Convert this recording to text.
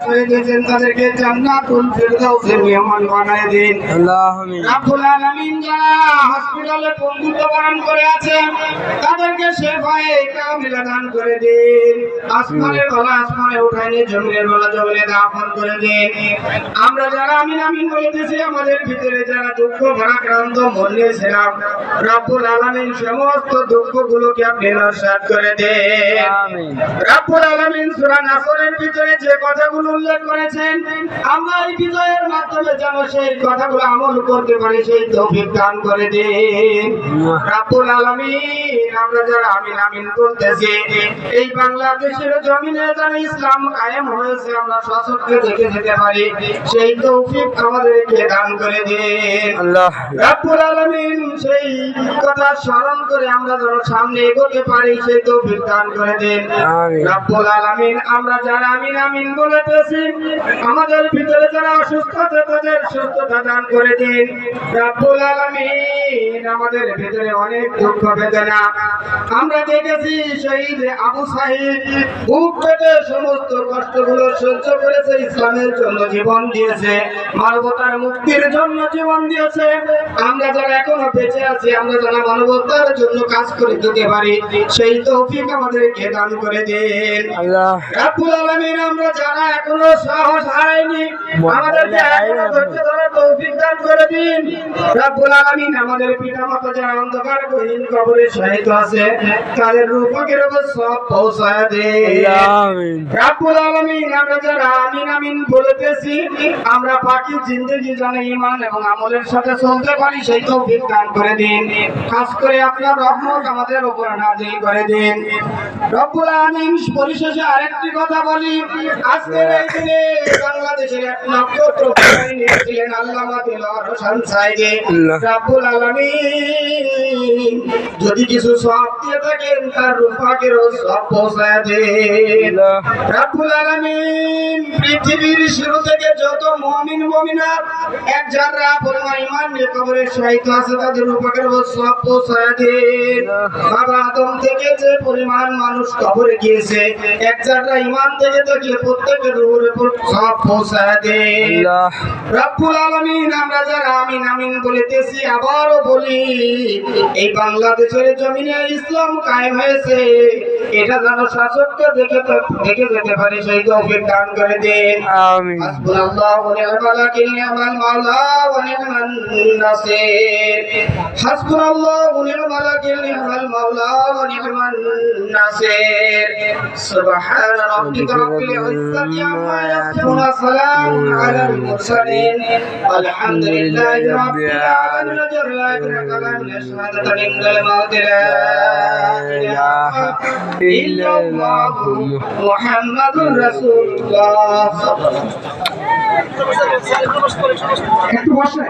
গেছেন তাদেরকে জান্নাতুল ফিরদাউসের মেহমান বানায় দিন রাব্বুল আলামিন যারা হসপিটালে বন্ধুত্ব বরণ করে আছে। তাদেরকে শেফায়ে কামিলা দান করে দিন। আসমানের বেলা আসমানে উঠায় নিয়ে জমিনের বেলা জমিনে দাফন করে দিন। আমরা যারা আমিন আমিন বলতেছি আমাদের ভিতরে যারা দুঃখ ভারাক্রান্ত মন নিয়েছিলাম রাব্বুল আলামিন সমস্ত দুঃখগুলোকে আপনি নস্বাত করে দেন। রাব্বুল আলামিন সূরা নাসরের ভিতরে যে কথাগুলো উল্লেখ করেছেন আমরা এই বিজয়ের মাধ্যমে যেন সেই কথাগুলো আমল করতে পারি সেই তৌফিক দান করে দিন। রাব্বুল আলামিন আমরা যারা আমিন আমিন বলতেছি এই বাংলাদেশের জমিনে যেন ইসলাম কায়েম হয়েছে আমরা সশস্ত্রে দেখে যেতে পারি সেই তৌফিক আমাদেরকে দান করে দিন। রাব্বুল আলামিন সেই কথা স্মরণ করে আমরা যেন সামনে এগোতে পারি সেই তৌফিক দান করে দিন। আমিন। রাব্বুল আলামিন আমরা যারা আমিন আমিন বলেতেছি আমাদের ভিতরে যারা অসুস্থ তাদের সুস্থতা দান করে দিন। রাব্বুল আলামিন। আমাদের ভিতরে অনেক দুঃখ বেদনা। আমরা দেখেছি শহীদ আবু সাহিদ বুক পেতে সমস্ত কষ্টগুলো সহ্য করেছে ইসলামের জন্য জীবন দিয়েছে মানবতার মুক্তির জন্য জীবন দিয়েছে। আমরা যারা এখনও বেঁচে আছি আমরা যারা মানবতার জন্য কাজ করে দিতে পারি সেই তৌফিক আমাদেরকে দান করে দিন। রাব্বুল আলামিন আমরা যারা এখনও সাহস হারাইনি আমাদেরকে এখনও ধৈর্য ধরে তৌফিক দান করে দিন। রাব্বুল আলামিন আমাদের পিতামাতা যারা অন্ধকার গহীন কবরে শহীদ আছে তাদের রূপকের উপর সব পৌঁছায় দিন। রাব্বুল আলামিন আমরা যারা আমিন আমিন বলতেছি আমরা বাকি জিন্দগি জানে ঈমান এবং আমলের সাথে চলতে পারি সেই তৌফিক দান করে দিন। খাস করে আপনার রহমত আমাদের উপর নাজিল করে দিন। রব্বুল আলামিন পরিশেষে আরেকটি কথা বলি। আজকের এই দিনে বাংলাদেশের এক নক্ষত্র নিয়েছিলেন আল্লামা যদি কিছু সব দিয়ে থাকেন তার রূপাকেরও সব পৌঁছায় দেন। রাব্বুল আলামিন পৃথিবীর শুরু থেকে যত মুমিন মুমিনাত এক জাররা পরিমাণ ঈমান নিয়ে কবরে শহীদ আছে তাদের রূপকের সব পৌঁছায় দেন। বাবা আদম থেকে যে পরিমাণ মানুষ কবরে গিয়েছে এক জাররা ঈমান থেকে প্রত্যেকের রূহের উপর সব পৌঁছায় দেন। রব্বুল আলামিন আমরা যারা আমিন আমিন বলিতেছি আবারও বলি এই বাংলাদেশের জমিনে ইসলাম কায়েম হয়েছে। এটা যেন শাসককে দেখে দেখে যেতে পারে সেই তৌফিক দান করে দিন। হাসবুনাল্লাহু ওয়া নি'মাল ওয়াকিল মাওলা ওয়া নি'মান নাসির। হাসবুনাল্লাহু ওয়া নি'মাল ওয়াকিল মাওলা ওয়া নি'মান নাসির। সুবহান রাব্বিকা রাব্বিল ইজ্জাতি আম্মা ইয়াসিফুন ওয়া সালামুন আলাল মুরসালিন। আলহামদুলিল্লাহি রাব্বিল আলামিন শাহাদাতু লিল মাউত লা ইলাহা ইল্লাল্লাহু মুহাম্মাদুর রাসূলুল্লাহ। একটু বসে?